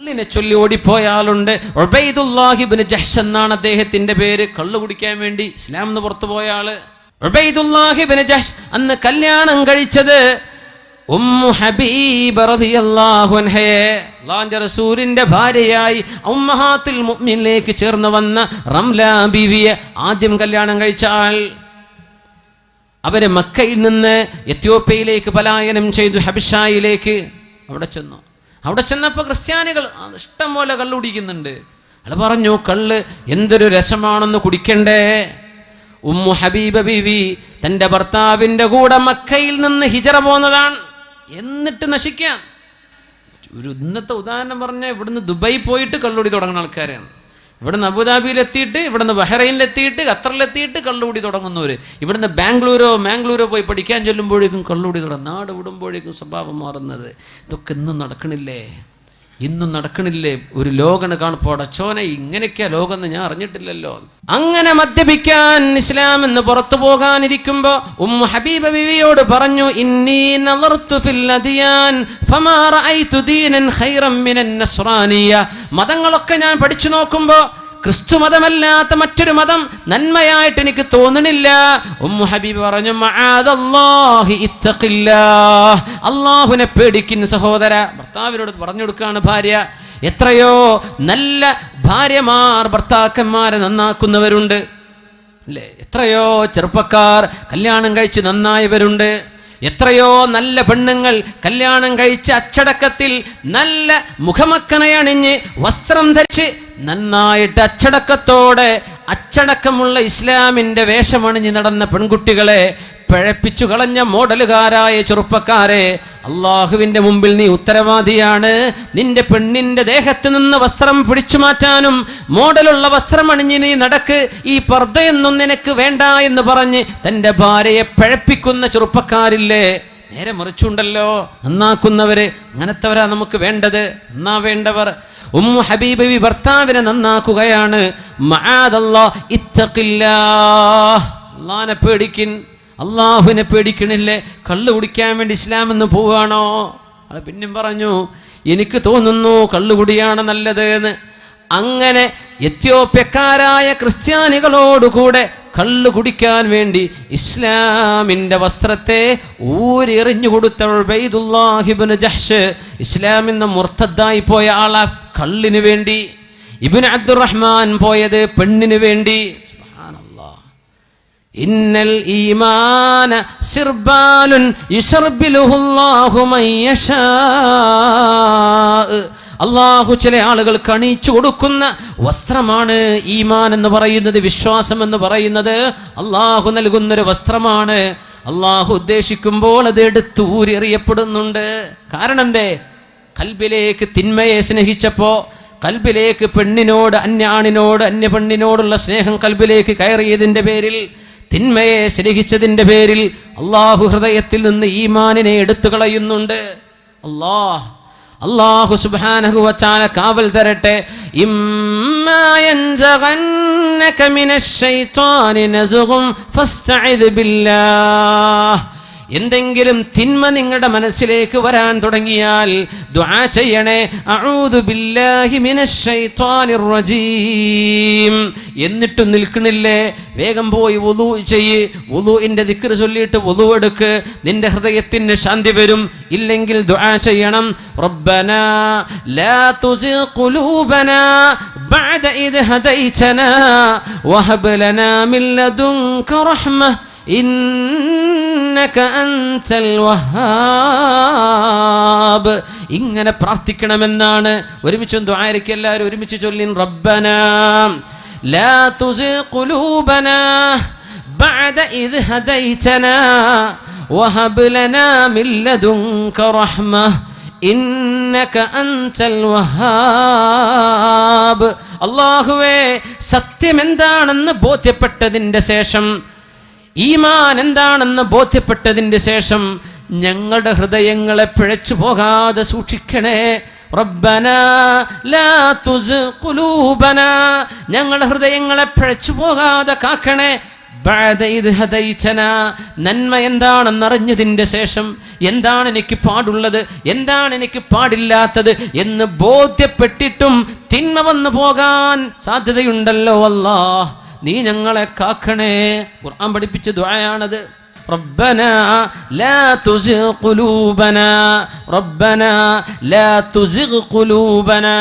കള്ളിനെ ചൊല്ലി ഓടിപ്പോയ ആളുണ്ട്. ഉബൈദുല്ലാഹിബിന് ജഹ്ഷ് എന്നാണ് അദ്ദേഹത്തിന്റെ പേര്. കള്ളു കുടിക്കാൻ വേണ്ടി ഇസ്ലാം എന്ന് പുറത്തു പോയ ആൾ. ഒബൈദുല്ലാഹിബിന് ജഹ്ഷ് അന്ന് കല്യാണം കഴിച്ചത് ഉമ്മു ഹബീബ റളിയല്ലാഹു അൻഹയെ. അല്ലാഹുവിന്റെ റസൂലിന്റെ ഭാര്യയായി ഉമ്മഹാത്തുൽ മുഅ്മിനിലേക്ക് ചേർന്ന് വന്ന റംല ബീവിയെ ആദ്യം കല്യാണം കഴിച്ച ആൾ. അവർ മക്കയിൽ നിന്ന് എത്യോപ്യയിലേക്ക് പലായനം ചെയ്തു ഹബിഷായിലേക്ക്. അവിടെ ചെന്നു. അവിടെ ചെന്നപ്പോൾ ക്രിസ്ത്യാനികൾ ഇഷ്ടം പോലെ കള്ള് കുടിക്കുന്നുണ്ട്. അയാൾ പറഞ്ഞു കള്ള് എന്തൊരു രസമാണെന്ന് കുടിക്കണ്ടേ. ഉമ്മു ഹബീബ ബിവി തന്റെ ഭർത്താവിന്റെ കൂടെ മക്കയിൽ നിന്ന് ഹിജറ പോന്നതാണ്. എന്നിട്ട് നശിക്കാം ഒരു ഇന്നത്തെ ഉദാഹരണം പറഞ്ഞാൽ ഇവിടുന്ന് ദുബായി പോയിട്ട് കള്ളുടി തുടങ്ങുന്ന ആൾക്കാരാണ്. ഇവിടുന്ന് അബുദാബിയിലെത്തിയിട്ട് ഇവിടുന്ന് ബഹ്റൈനിലെത്തിയിട്ട് ഖത്തറിലെത്തിയിട്ട് കള്ളുകൂടി തുടങ്ങുന്നവർ ഇവിടുന്ന് ബാംഗ്ലൂരോ മാംഗ്ലൂരോ പോയി പഠിക്കാൻ ചെല്ലുമ്പോഴേക്കും കള്ളുകൂടി തുടങ്ങും. നാട് വിടുമ്പോഴേക്കും സ്വഭാവം മാറുന്നത്. ഇതൊക്കെ ഇന്നും നടക്കണില്ലേ? ഇന്നും നടക്കണില്ലേ? ഒരു ലോകണ് കാണപ്പോൾ അടച്ചോനെ ഇങ്ങനെയൊക്കെയാ ലോകം എന്ന് ഞാൻ അറിഞ്ഞിട്ടില്ലല്ലോ. അങ്ങനെ മദ്യപിക്കാൻ ഇസ്ലാം എന്ന് പുറത്തു പോകാനിരിക്കുമ്പോ ഉം ഹബീബ ബിവിയോട് പറഞ്ഞു ഇന്നി ഫിൽ അദിയാൻ ഫമാ ദീനൻ ഖൈറൻ മതങ്ങളൊക്കെ ഞാൻ പഠിച്ചു നോക്കുമ്പോ ക്രിസ്തു മതമല്ലാത്ത മറ്റൊരു മതം നന്മയായിട്ട് എനിക്ക് തോന്നണില്ല ഉമ്മു ഹബീബ് പറഞ്ഞു അള്ളാഹുനെ പേടിക്കുന്ന സഹോദര. ഭർത്താവിനോട് പറഞ്ഞു കൊടുക്കുകയാണ് ഭാര്യ. എത്രയോ നല്ല ഭാര്യമാർ ഭർത്താക്കന്മാരെ നന്നാക്കുന്നവരുണ്ട്. അല്ലേ? എത്രയോ ചെറുപ്പക്കാർ കല്യാണം കഴിച്ച് നന്നായവരുണ്ട്. എത്രയോ നല്ല പെണ്ണുങ്ങൾ കല്യാണം കഴിച്ച അച്ചടക്കത്തിൽ നല്ല മുഖമക്കനയണിഞ്ഞ് വസ്ത്രം ധരിച്ച് നന്നായിട്ട് അച്ചടക്കത്തോടെ അച്ചടക്കമുള്ള ഇസ്ലാമിന്റെ വേഷമണിഞ്ഞ് നടന്ന പെൺകുട്ടികളെ പിഴപ്പിച്ചു കളഞ്ഞ മോഡലുകാരായ ചെറുപ്പക്കാരെ അള്ളാഹുവിന്റെ മുമ്പിൽ നീ ഉത്തരവാദിയാണ്. നിന്റെ പെണ്ണിന്റെ ദേഹത്ത് നിന്ന് വസ്ത്രം പിടിച്ചു മാറ്റാനും മോഡലുള്ള വസ്ത്രം അണിഞ്ഞ് നീ നടക്ക് ഈ പർദ്ദയൊന്നും നിനക്ക് വേണ്ട എന്ന് പറഞ്ഞ് തന്റെ ഭാര്യയെ പഴപ്പിക്കുന്ന ചെറുപ്പക്കാരില്ലേ? നേരെ മറിച്ചുണ്ടല്ലോ. നന്നാക്കുന്നവര് അങ്ങനത്തെവരാ നമുക്ക് വേണ്ടത്. നന്നാ വേണ്ടവർ. ഉമ്മു ഹബീബി ഭർത്താവിനെ നന്നാക്കുകയാണ്. മഹാദല്ലാ ഇത്തഖില്ലാ. അള്ളാനെ പേടിക്കിൻ. അള്ളാഹുവിനെ പേടിക്കണില്ലേ? കള്ള് കുടിക്കാൻ വേണ്ടി ഇസ്ലാം എന്ന് പോവുകയാണോ? അത് പിന്നെയും പറഞ്ഞു എനിക്ക് തോന്നുന്നു കള്ളുകുടിയാണ് നല്ലത് എന്ന് അങ്ങനെ എത്യോപ്യക്കാരായ ക്രിസ്ത്യാനികളോടുകൂടെ കള്ളു കുടിക്കാൻ വേണ്ടി ഇസ്ലാമിന്റെ വസ്ത്രത്തെ ഊരെറിഞ്ഞു കൊടുത്ത ബൈദുല്ലാഹിബിന് ജഹ്ഷ് ഇസ്ലാമിന്ന് മുർത്തദ്ദായി പോയ ആളാ കള്ളിന് വേണ്ടി. ഇബിൻ അബ്ദുറഹ്മാൻ പോയത് പെണ്ണിന് വേണ്ടി. ഇന്നൽ ഈമാന അള്ളാഹു ചില ആളുകൾ കണിച്ചു കൊടുക്കുന്ന വസ്ത്രമാണ് ഈമാൻ എന്ന് പറയുന്നത് വിശ്വാസം എന്ന് പറയുന്നത്. അള്ളാഹു നൽകുന്നൊരു വസ്ത്രമാണ്. അള്ളാഹു ഉദ്ദേശിക്കുമ്പോൾ അത് എടുത്തൂരെറിയപ്പെടുന്നുണ്ട് കാരണം എന്തേ? കൽബിലേക്ക് തിന്മയെ സ്നേഹിച്ചപ്പോ കൽബിലേക്ക് പെണ്ണിനോട് അന്യാണിനോട് അന്യ പെണ്ണിനോടുള്ള സ്നേഹം കൽബിലേക്ക് കയറിയതിന്റെ പേരിൽ തിന്മയെ സ്നേഹിച്ചതിന്റെ പേരിൽ അള്ളാഹു ഹൃദയത്തിൽ നിന്ന് ഈമാനിനെ എടുത്തു കളയുന്നുണ്ട് അള്ളാഹ് അള്ളാഹു സുബ്ഹാനഹു വച്ചാന കാവൽ തരട്ടെ. ഇമ്മാ എന്തെങ്കിലും തിന്മ നിങ്ങളുടെ മനസ്സിലേക്ക് വരാൻ തുടങ്ങിയാൽ ദുആ ചെയ്യണേ. എന്നിട്ടും നിൽക്കണില്ലേ? വേഗം പോയി വുളു ചെയ്യ്. വുളുഇന്റെ ദിക്ർ ചൊല്ലിയിട്ട് വുളു എടുക്ക്. നിന്റെ ഹൃദയത്തിന് ശാന്തി വരും. ഇല്ലെങ്കിൽ ദുആ ചെയ്യണം. റബ്ബനാ ലാ ബഅദ ഇദ് ഹദൈതനാ വഹബ് ലനാ മിൻ ലദുൻക റഹ്മ. ഇന്നക അൻതൽ വഹാബ്. ഇങ്ങനെ പ്രാർത്ഥിക്കണമെന്നാണ്. ഒരുമിച്ച് ദ്വാരയ്ക്ക് എല്ലാവരും ഒരുമിച്ച് ചൊല്ലിൻ റബ്ബന ലാ തുസി ഖുലൂബനാ ബഅദ ഇദ് ഹദൈതനാ വഹബ് ലനാ മിൻ ലദുൻക റഹ്മ ഇന്നക അൻതൽ വഹാബ്. അല്ലാഹുവേ സത്യം എന്താണെന്ന് ബോധ്യപ്പെട്ടതിന്റെ ശേഷം ഈമാൻ എന്താണെന്ന് ബോധ്യപ്പെട്ടതിന്റെ ശേഷം ഞങ്ങളുടെ ഹൃദയങ്ങളെ പിഴച്ചു പോകാതെ സൂക്ഷിക്കണേ. റബ്ബന ലാ ഞങ്ങളുടെ ഹൃദയങ്ങളെ പിഴച്ചു പോകാതെ കാക്കണേ. നന്മ എന്താണെന്നറിഞ്ഞതിന്റെ ശേഷം എന്താണ് എനിക്ക് പാടുള്ളത്? എന്താണ് എനിക്ക് പാടില്ലാത്തത്? എന്ന് ബോധ്യപ്പെട്ടിട്ടും തിന്മ വന്നു പോകാൻ സാധ്യതയുണ്ടല്ലോ അല്ലാ നീ ഞങ്ങളെ കാക്കണേ ഖുർആൻ പഠിപ്പിച്ച ദുആയാണത് ربنا لا تزغ قلوبنا ربنا لا تزغ قلوبنا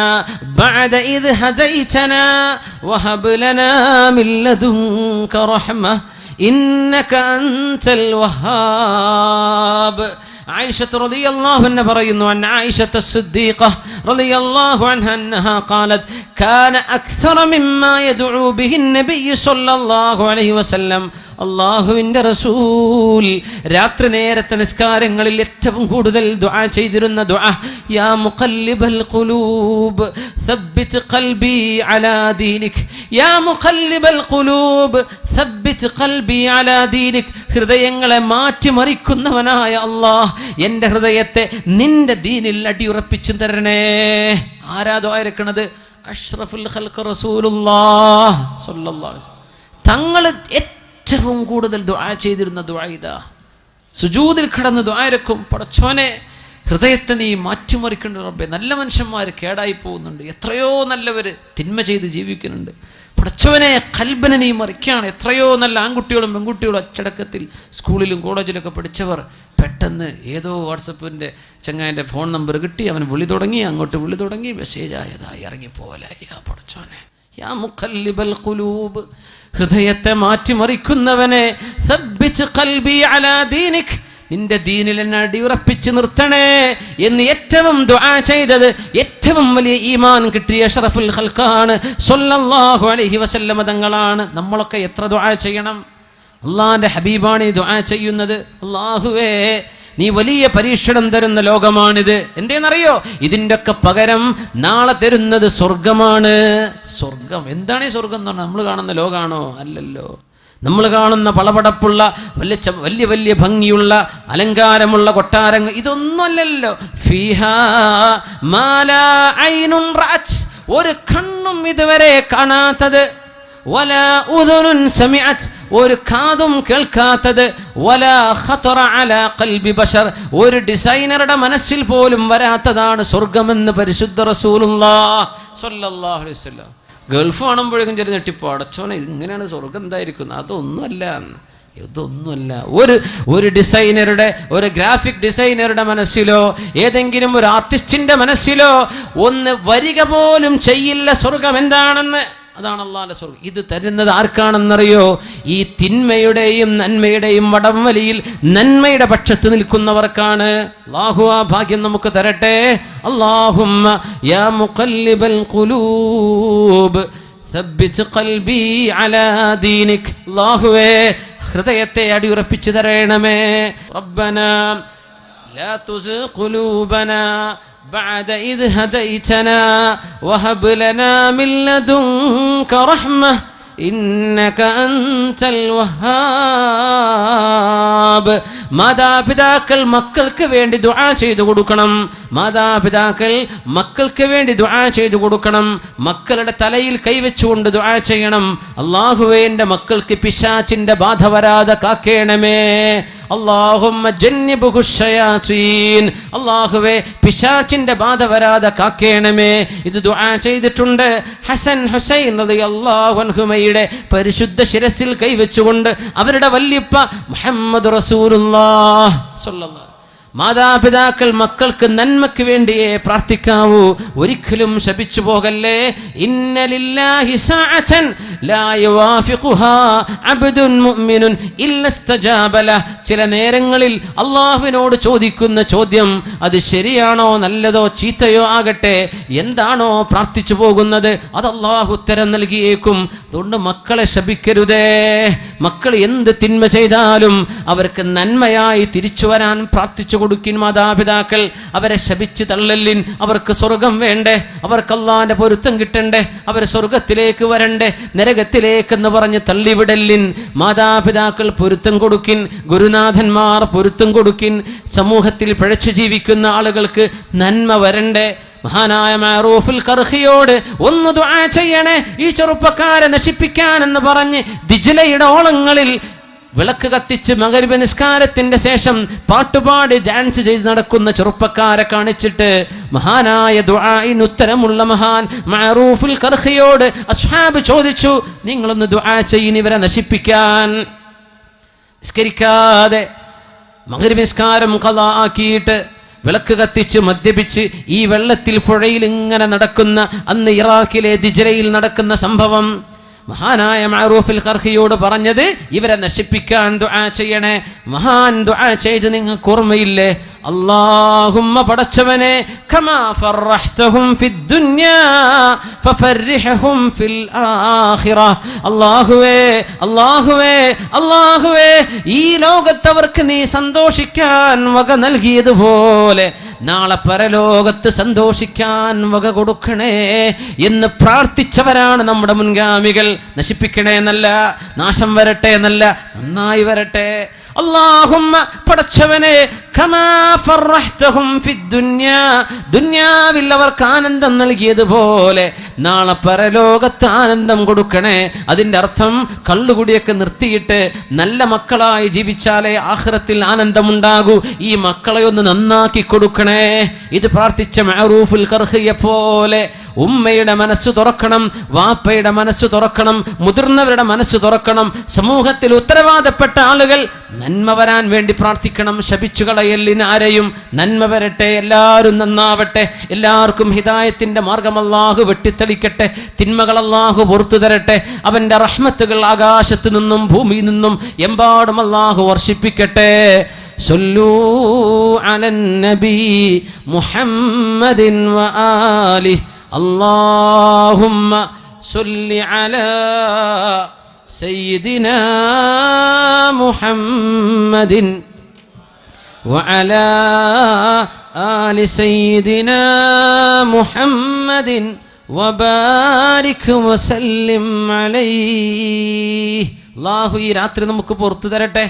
بعد إذ هديتنا وهب لنا من لدنك رحمة إنك أنت الوهاب ആയിഷത്ത് റളിയല്ലാഹു അൻഹ പറയുന്നു അൻ ആയിഷത്ത് സിദ്ദീഖ റളിയല്ലാഹു അൻഹ അന്നഹ ഖാലത് കാന അക്സറ മിമ്മാ യദ്ഉ ബിഹി നബി സ്വല്ലല്ലാഹു അലൈഹി വസല്ലം അള്ളാഹുവിന്റെ റസൂൽ രാത്രി നേരത്തെ നിസ്കാരങ്ങളിൽ ഏറ്റവും കൂടുതൽ ദുആ ചെയ്തിരുന്ന ദുആ യാ മുഖല്ലിബൽ ഖുലൂബ് സബ്ബിത് ഖൽബി അലാ ദീനിക്. യാ മുഖല്ലിബൽ ഖുലൂബ് സബ്ബിത് ഖൽബി അലാ ദീനിക്. ഹൃദയങ്ങളെ മാറ്റിമറിക്കുന്നവനായ അള്ളാഹ് എന്റെ ഹൃദയത്തെ നിന്റെ ദീനിൽ അടിയുറപ്പിച്ചു തരണേ. ആരാ ദ്വാരക്കണത് അഷ്റഫുൽ ഖൽഖ റസൂലുള്ളാഹ്. സ്വല്ലല്ലാഹു തങ്ങൾ കൂടുതൽ ദുആ ചെയ്തിരുന്ന ദുആ ഇതാ. സുജൂദിൽ കിടന്ന് ദ്വാരക്കും പടച്ചോനെ ഹൃദയത്തെ നീ മാറ്റിമറിക്കേണ്ട റബ്ബെ. നല്ല മനുഷ്യന്മാർ കേടായി പോകുന്നുണ്ട്. എത്രയോ നല്ലവർ തിന്മ ചെയ്ത് ജീവിക്കുന്നുണ്ട്. പടച്ചവനെ കൽബനെ നീ മറിക്കുകയാണ്. എത്രയോ നല്ല ആൺകുട്ടികളും പെൺകുട്ടികളും അച്ചടക്കത്തിൽ സ്കൂളിലും കോളേജിലൊക്കെ പഠിച്ചവർ പെട്ടെന്ന് ഏതോ വാട്സപ്പിന്റെ ചങ്ങായന്റെ ഫോൺ നമ്പർ കിട്ടി. അവൻ വിളി തുടങ്ങി അങ്ങോട്ട് വിളി തുടങ്ങി മെസ്സേജ് ആയതായി ഇറങ്ങിപ്പോലായി ആ പടച്ചോനെ. യാ മുഖല്ലിബൽ ഹൃദയത്തെ മാറ്റിമറിക്കുന്നവനെ അലാ ദീനിക് നിന്റെ ദീനിൽ എന്നെ അടിയുറപ്പിച്ച് നിർത്തണേ എന്ന് ഏറ്റവും ദുആ ചെയ്തത് ഏറ്റവും വലിയ ഈമാൻ കിട്ടിയ ഷറഫുൽ ഹൽക്കാണ് സൊല്ലാഹു അലൈഹി വസല്ലമ തങ്ങളാണ്. നമ്മളൊക്കെ എത്ര ദുആ ചെയ്യണം? അള്ളാഹിന്റെ ഹബീബാണ് ഈ ദുആ ചെയ്യുന്നത്? അള്ളാഹുവേ നീ വലിയ പരീക്ഷണം തരുന്ന ലോകമാണിത്. എന്തേന്നറിയോ? ഇതിന്റെ ഒക്കെ പകരം നാളെ തരുന്നത് സ്വർഗമാണ്. സ്വർഗം. എന്താണ് ഈ സ്വർഗം എന്ന് പറഞ്ഞാൽ നമ്മൾ കാണുന്ന ലോകമാണോ അല്ലല്ലോ. നമ്മൾ കാണുന്ന പളപടപ്പുള്ള വലിയ വലിയ വലിയ ഭംഗിയുള്ള അലങ്കാരമുള്ള കൊട്ടാരങ്ങൾ ഇതൊന്നുമല്ലല്ലോ. ഫീഹാ. ഒരു കണ്ണും ഇതുവരെ കാണാത്തത്. വല ഉദുനുൻ സമിഅത്. ഒരു കാതും കേൾക്കാത്തത്. വല ഖതറ അല ഖൽബി ബശർ ഒരു ഡിസൈനറുടെ മനസ്സിൽ പോലും വരാത്തതാണ് സ്വർഗമെന്ന് പരിശുദ്ധ റസൂലുള്ളാഹ് സ്വല്ലല്ലാഹു അലൈഹി വസല്ലം. ഗൾഫ് കാണുമ്പോഴേക്കും ചെറിയ നെട്ടിപ്പോ അടച്ചോനെ ഇങ്ങനെയാണ് സ്വർഗം എന്തായിരിക്കുന്നത്? അതൊന്നുമല്ല. ഇതൊന്നുമല്ല. ഒരു ഒരു ഡിസൈനറുടെ ഒരു ഗ്രാഫിക് ഡിസൈനറുടെ മനസ്സിലോ ഏതെങ്കിലും ഒരു ആർട്ടിസ്റ്റിന്റെ മനസ്സിലോ ഒന്ന് വരിക പോലും ചെയ്യില്ല സ്വർഗം എന്താണെന്ന്. അതാണ് അള്ളാഹാന്റെ സ്വർഗം ഇത് തരുന്നത് ആർക്കാണെന്നറിയോ? ഈ തിന്മയുടെയും നന്മയുടെയും വടംവലിയിൽ നന്മയുടെ പക്ഷത്ത് നിൽക്കുന്നവർക്കാണ്. അള്ളാഹു ആ ഭാഗ്യം നമുക്ക് തരട്ടെ. അള്ളാഹുമ്മ യാ മുഖല്ലിബൽ ഖുലൂബ് അലാ ദീനിക്. ഹൃദയത്തെ അടിയുറപ്പിച്ചു തരണമേ. റബ്ബന ലാ بعد إذ هديتنا وهب لنا من لدنك رحمة إنك أنت الوهاب മാതാപിതാക്കൾ മക്കൾക്ക് വേണ്ടി ദുആ ചെയ്തു കൊടുക്കണം മാതാപിതാക്കൾ മക്കൾക്ക് വേണ്ടി ദുആ ചെയ്തു കൊടുക്കണം മക്കളുടെ തലയിൽ കൈവച്ചുകൊണ്ട് ദുആ ചെയ്യണം അള്ളാഹുവേ എൻ്റെ മക്കൾക്ക് പിശാച്ചിൻ്റെ ബാധ വരാതെ കാക്കേണമേ അള്ളാഹുമ്മ ജന്നിബുഹു ശയാത്തീൻ അള്ളാഹുവേ പിശാച്ചിന്റെ ബാധ വരാതെ കാക്കേണമേ. ഇത് ദുആ ചെയ്തിട്ടുണ്ട്. ഹസൻ ഹുസൈൻ അൻഹുമയുടെ പരിശുദ്ധ ശിരസിൽ കൈവച്ചുകൊണ്ട് അവരുടെ വല്യപ്പ മുഹമ്മദ് റസൂലുള്ള മാതാപിതാക്കൾ മക്കൾക്ക് നന്മയ്ക്ക് വേണ്ടിയേ പ്രാർത്ഥിക്കാവൂ. ഒരിക്കലും ശപിച്ചു പോകല്ലേ? ഇന്നലില്ലാഹി ലാ ഇല്ലസ്തജാബല ചില നേരങ്ങളിൽ അള്ളാഹുവിനോട് ചോദിക്കുന്ന ചോദ്യം അത് ശരിയാണോ നല്ലതോ ചീത്തയോ ആകട്ടെ? എന്താണോ പ്രാർത്ഥിച്ചു പോകുന്നത്? അത് അള്ളാഹു ഉത്തരം നൽകിയേക്കും. അതുകൊണ്ട് മക്കളെ ശപിക്കരുതേ. മക്കൾ എന്ത് തിന്മ ചെയ്താലും അവർക്ക് നന്മയായി തിരിച്ചു വരാൻ പ്രാർത്ഥിച്ചു കൊടുക്കിൻ മാതാപിതാക്കൾ. അവരെ ശപിച്ച് തള്ളലിൻ. അവർക്ക് സ്വർഗം വേണ്ടേ? അവർക്കല്ലാന്റെ പൊരുത്തം കിട്ടണ്ടേ? അവർ സ്വർഗത്തിലേക്ക് വരണ്ടേ? നരകത്തിലേക്കെന്ന് പറഞ്ഞ് തള്ളിവിടലിൻ. മാതാപിതാക്കൾ പൊരുത്തം കൊടുക്കിൻ. ഗുരുനാഥന്മാർ പൊരുത്തം കൊടുക്കിൻ. സമൂഹത്തിൽ പിഴച്ചു ജീവിക്കുന്ന ആളുകൾക്ക് നന്മ വരണ്ടേ? മഹാനായ മാറൂഫുൽ കർഹിയോട് ഒന്ന് ദുആ ചെയ്യണേ. ഈ ചെറുപ്പക്കാരെ നശിപ്പിക്കാൻ എന്ന് പറഞ്ഞ് ദിജിലയുടെ ഓളങ്ങളിൽ വിളക്ക് കത്തിച്ച് മകരിബ നിസ്കാരത്തിന്റെ ശേഷം പാട്ടുപാടി ഡാൻസ് ചെയ്ത് നടക്കുന്ന ചെറുപ്പക്കാരെ കാണിച്ചിട്ട് മഹാനായ ദുആഇന് ഉത്തരമുള്ള മഹാൻ മഅറൂഫുൽ കർഹിയോട് അസ്ഹാബ് ചോദിച്ചു നിങ്ങളൊന്ന് ദുആ ചെയ്യുന്ന ഇവരെ നശിപ്പിക്കാൻ. നിസ്കരിക്കാതെ മകരി നിസ്കാരം കഥ ആക്കിയിട്ട് വിളക്ക് കത്തിച്ച് മദ്യപിച്ച് ഈ വെള്ളത്തിൽ പുഴയിൽ ഇങ്ങനെ നടക്കുന്ന അന്ന് ഇറാഖിലെ ദിജരയിൽ നടക്കുന്ന സംഭവം മഹാനായ മാറൂഫിൽ ഖർഹിയോട് പറഞ്ഞത് ഇവരെ നശിപ്പിക്കാൻ ദുആ ചെയ്യണേ. മഹാൻ ദുആ ചെയ്ത് നിങ്ങൾക്ക് ഓർമ്മയില്ലേ? അല്ലാഹുമ്മ പടച്ചവനെ കമാ ഫർറഹ്തഹും ഫിദ് ഫിദ്ദുന്യാ ഫഫർരിഹും ഫിൽ ആഖിറ. അല്ലാഹുവേ അല്ലാഹുവേ അല്ലാഹുവേ ഈ ലോകത്തവർക്ക് നീ സന്തോഷിക്കാൻ വക നൽകിയതുപോലെ നാളെ പരലോകത്ത് സന്തോഷിക്കാൻ വക കൊടുക്കണേ എന്ന് പ്രാർത്ഥിച്ചവരാണ് നമ്മുടെ മുൻഗാമികൾ. നശിപ്പിക്കണേ എന്നല്ല നാശം വരട്ടെ എന്നല്ല നന്നായി വരട്ടെ. അള്ളാഹുമ്മ പടച്ചവനെ ദുന്യാവിൽ അവർക്ക് ആനന്ദം നൽകിയതുപോലെ നാളെ പരലോകത്ത് ആനന്ദം കൊടുക്കണേ. അതിന്റെ അർത്ഥം കള്ളുകുടിയൊക്കെ നിർത്തിയിട്ട് നല്ല മക്കളായി ജീവിച്ചാലേ ആഹ്റത്തിൽ ആനന്ദമുണ്ടാകൂ. ഈ മക്കളെ ഒന്ന് നന്നാക്കി കൊടുക്കണേ. ഇത് പ്രാർത്ഥിച്ച മെഹറൂഫുൽ കർഹിയെ പോലെ ഉമ്മയുടെ മനസ്സ് തുറക്കണം വാപ്പയുടെ മനസ്സ് തുറക്കണം മുതിർന്നവരുടെ മനസ്സ് തുറക്കണം. സമൂഹത്തിൽ ഉത്തരവാദപ്പെട്ട ആളുകൾ നന്മ വരാൻ വേണ്ടി പ്രാർത്ഥിക്കണം ശപിച്ചു കളയലിനാരെയും നന്മ വരട്ടെ എല്ലാവരും നന്നാവട്ടെ എല്ലാവർക്കും ഹിദായത്തിന്റെ മാർഗം അല്ലാഹു വെട്ടിത്തെളിക്കട്ടെ തിന്മകൾ അല്ലാഹു പുറത്തു തരട്ടെ അവന്റെ റഹ്മത്തുകൾ ആകാശത്ത് നിന്നും ഭൂമിയിൽ നിന്നും എമ്പാടും അല്ലാഹു വർഷിപ്പിക്കട്ടെ صلوا على النبي محمد وآله اللهم صل على سيدنا محمد وعلى آل سيدنا محمد وبارك وسلم عليه الله ഈ രാത്രി നമുക്ക് പുറത്തു തരട്ടെ